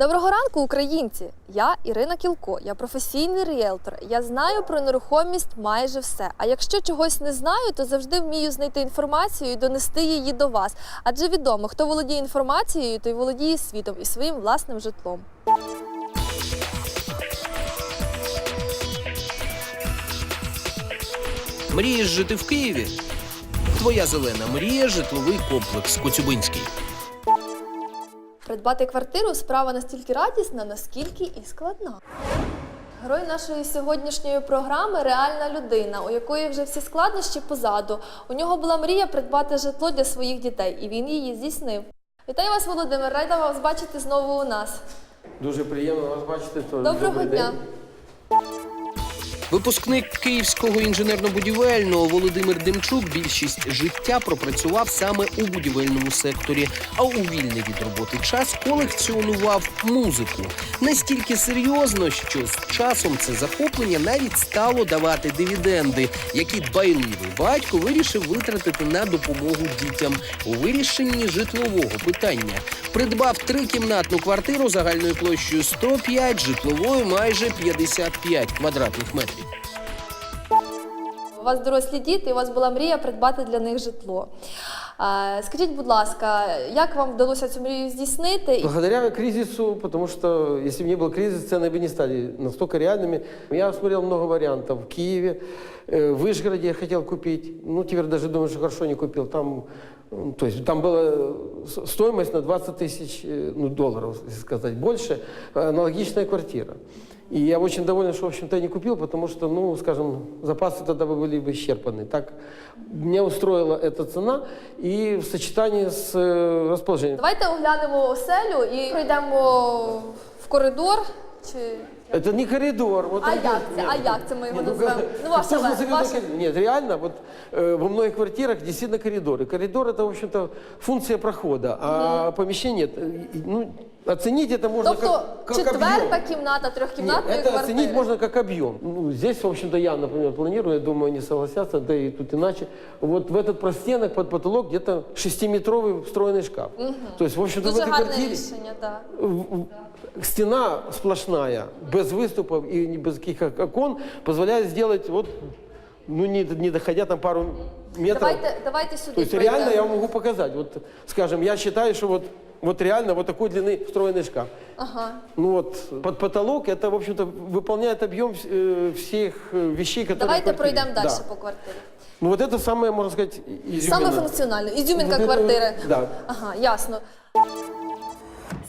Доброго ранку, українці! Я Ірина Кілко, я професійний ріелтор. Я знаю про нерухомість майже все. А якщо чогось не знаю, то завжди вмію знайти інформацію і донести її до вас. Адже відомо, хто володіє інформацією, той володіє світом і своїм власним житлом. Мрієш жити в Києві? Твоя зелена мрія житловий комплекс Коцюбинський. Придбати квартиру справа настільки радісна, наскільки і складна. Герой нашої сьогоднішньої програми реальна людина, у якої вже всі складнощі позаду. У нього була мрія придбати житло для своїх дітей, і він її здійснив. Вітаю вас, Володимир! Рада вас бачити знову у нас. Дуже приємно вас бачити. то Доброго добрий дня! день. Випускник Київського інженерно-будівельного Володимир Демчук більшість життя пропрацював саме у будівельному секторі, а у вільний від роботи час колекціонував музику. Настільки серйозно, що з часом це захоплення навіть стало давати дивіденди, які дбайливий батько вирішив витратити на допомогу дітям у вирішенні житлового питання. Придбав трикімнатну квартиру загальною площею 105, житловою майже 55 квадратних метрів У вас дорослі діти, і у вас була мрія придбати для них житло. Е, Скажіть, будь ласка, як вам вдалося цю мрію здійснити? І Благодаря кризису, потому что если бы не был кризис, цены бы не стали настолько реальными. Я смотрел много вариантов в Киеве, э, в Вышгороде я хотел купить. Ну, теперь даже думаю, что хорошо не купил. Там, м, то есть, там была с- стоимость на 20 тысяч э, ну, долларов, если сказать, больше. э, Аналогичная квартира. И я очень доволен, что, в общем-то, я не купил, потому что, ну, скажем, запасы тогда бы были бы исчерпаны. Так меня устроила эта цена и в сочетании с э, расположением. Давайте оглянемо оселю і пройдемо в коридор. Чи Это не коридор. Вот А это- як це? Нет. А як це ми його Нет, ну, назвемо? как- Ну, ваша кто ж ве- назовет ваша- это коридор? Нет, реально, вот э, во многих квартирах действительно коридоры. Коридор это, в общем-то, функция прохода, а помещение, нет. И, ну, оценить это можно тобто как, как четверта объем. кімната Нет, трьохкімнатної это квартири. оценить можно как объем. Ну, здесь, в общем-то, я, например, планирую, я думаю, они согласятся, да и тут иначе. Вот в этот простенок под потолок где-то шестиметровый встроенный шкаф. То есть, в общем-то, в Дуже этой гарне квартире... рішення, так. В- в- стена сплошная, без выступов и не- без каких окон, позволяет сделать вот, ну не, не доходя там пару метров. Давайте, давайте сюди. То есть пройдемо. реально я вам могу показать. Вот, скажем, я считаю, что вот, вот реально вот такой длины встроенный шкаф. Ага. Ну вот под потолок это, в общем-то, выполняет объем э, всех э, вещей, которые в Давайте квартире. пройдемо далі Да. по квартирі. Ну вот это самое, можно сказать, изюминное. Саме функціонально. Ізюмінка Вот это квартири. вот, Да. Ага, ясно.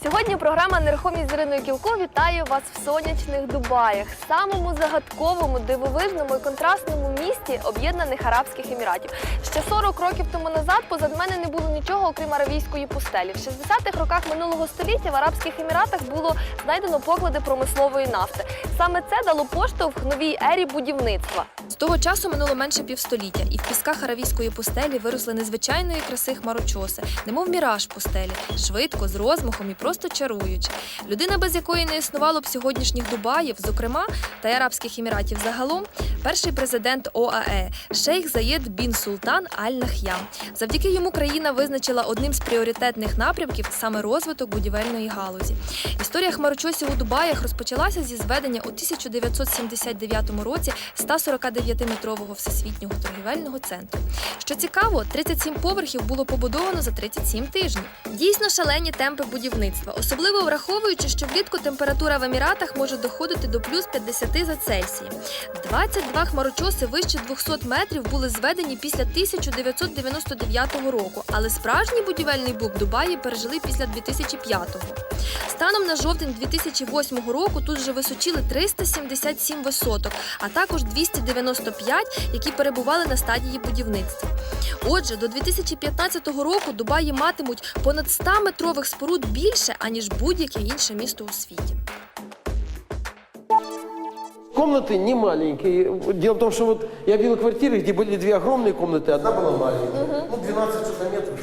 Сьогодні програма Нерухомість з Іриною Кілко вітає вас в сонячних Дубаях, самому загадковому, дивовижному і контрастному місті Об'єднаних Арабських Еміратів. Ще 40 років тому назад позад мене не було нічого, окрім аравійської пустелі. В 60-х роках минулого століття в Арабських Еміратах було знайдено поклади промислової нафти. Саме це дало поштовх новій ері будівництва. З того часу минуло менше півстоліття, і в пісках аравійської пустелі виросли незвичайної краси хмарочоси, немов міраж пустелі, швидко, з розмахом і просто чаруючи. Людина, без якої не існувало б сьогоднішніх Дубаїв, зокрема, та й Арабських Еміратів загалом, перший президент ОАЕ шейх Заєд Бін Султан Аль Нах'ям. Завдяки йому країна визначила одним з пріоритетних напрямків саме розвиток будівельної галузі. Історія хмарочосів у Дубаях розпочалася зі зведення у 1979 році 149-метрового всесвітнього торгівельного центру. Що цікаво, 37 поверхів було побудовано за 37 тижнів. Дійсно шалені темпи будівництва, особливо враховуючи, що влітку температура в Еміратах може доходити до плюс 50 за Цельсієм. 22 хмарочоси вище 200 метрів були зведені після 1999 року, але справжній будівельний бум Дубаї пережили після 2005-го. Станом на жовтень 2008 року тут вже височили 377 висоток, а також 295, які перебували на стадії будівництва. Отже, до 2015 року Дубаї матимуть понад 100 метрових споруд більше, аніж будь-яке інше місто у світі комнаты не маленькие. Дело в том, что вот я видел квартиры, где были две огромные комнаты, одна была маленькая. Ну, 12 что-то метров.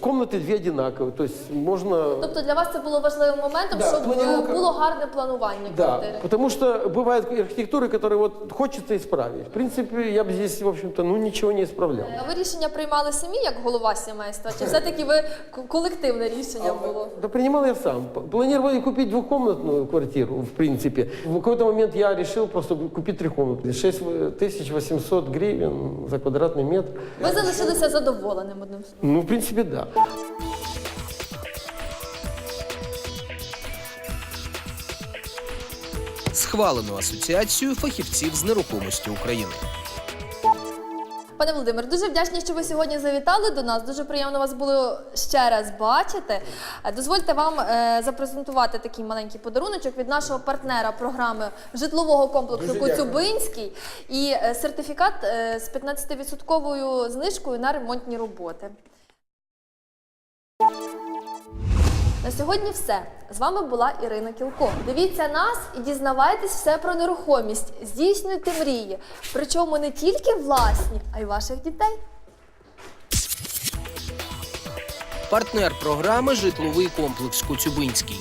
Комнаты две одинаковые. То есть можно... Тобто для вас це було важливим моментом, Да, щоб планировка- було гарне планування Да, квартири. потому что бывают архитектуры, которые вот хочется исправить. В принципе, я бы здесь, в общем-то, ну ничего не исправлял. А ви рішення приймали самі як голова сімейства? Чи все-таки ви к- колективне рішення було? Да принимал я сам. П- Планировали купить двухкомнатную квартиру, в принципе. В какой-то момент я решил просто купить трехкомнатную. 6800 гривен за квадратный метр. Ви залишилися задоволеним одним словом. Ну, в принципе, да. Схвалено асоціацією фахівців з нерухомості України. Пане Володимир, дуже вдячні, що ви сьогодні завітали до нас. Дуже приємно вас було ще раз бачити. Е, Дозвольте вам е, запрезентувати такий маленький подаруночок від нашого партнера програми житлового комплексу Дуже. Коцюбинський і е, сертифікат з 15% знижкою на ремонтні роботи. На сьогодні все. З вами була Ірина Кілко. Дивіться нас і дізнавайтесь все про нерухомість. Здійснюйте мрії. Причому не тільки власні, а й ваших дітей. Партнер програми Житловий комплекс Коцюбинський.